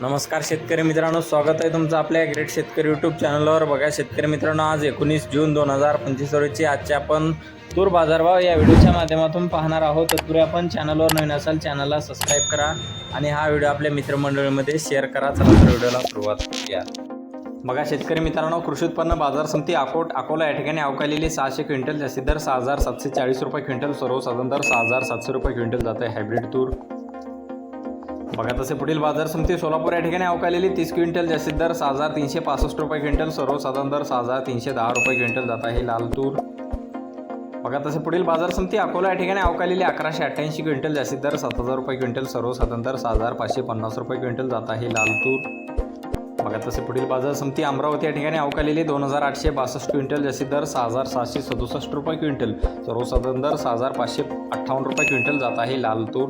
नमस्कार शेतकरी मित्रांनो स्वागत आहे तुमचं आपल्या ग्रेट शेतकरी यूट्यूब चॅनलवर बघा शेतकरी मित्रांनो आज एकोणीस जून दोन हजार पंचवीस रोजी आजचे आपण तूर बाजारभाव या व्हिडिओच्या माध्यमातून पाहणार आहोत. तत्पूर्वी आपण चॅनलवर नवीन असाल चॅनलला सबस्क्राईब करा आणि हा व्हिडिओ आपल्या मित्रमंडळीमध्ये शेअर करा. चला तर व्हिडिओला सुरुवात करूया. बघा शेतकरी मित्रांनो कृषी उत्पन्न बाजार समिती अकोट अकोला या ठिकाणी अवकालेली सहाशे क्विंटल जास्तीत दर सहा हजार सातशे चाळीस रुपये क्विंटल सर्वसाधारण दर सहा हजार सातशे रुपये क्विंटल जात आहे. हायब्रिड तूर. बघा तसे पुढील बाजार समिती सोलापूर या ठिकाणी अवकालेली तीस क्विंटल जास्तीत दर सहा हजार तीनशे पासष्ट रुपये क्विंटल. सर्वसाधारण दर सहा हजार तीनशे दहा रुपये क्विंटल जात आहे लाल तूर. बघा तसे पुढील बाजार समिती अकोला या ठिकाणी अवकालेली अकराशे अठ्ठ्याऐंशी क्विंटल जास्तीत दर सात हजार रुपये क्विंटल. सर्वसाधारण दर सहा हजार पाचशे पन्नास रुपये क्विंटल जात आहे लाल तूर. बघा तसे पुढील बाजार समिती अमरावती या ठिकाणी अवकालेली दोन हजार आठशे बासष्ट क्विंटल जास्तीत दर सहा हजार सहाशे सदुसष्ट रुपये क्विंटल. सर्वसाधारण दर सहा हजार पाचशे अठ्ठावन्न रुपये क्विंटल जात आहे लाल तूर.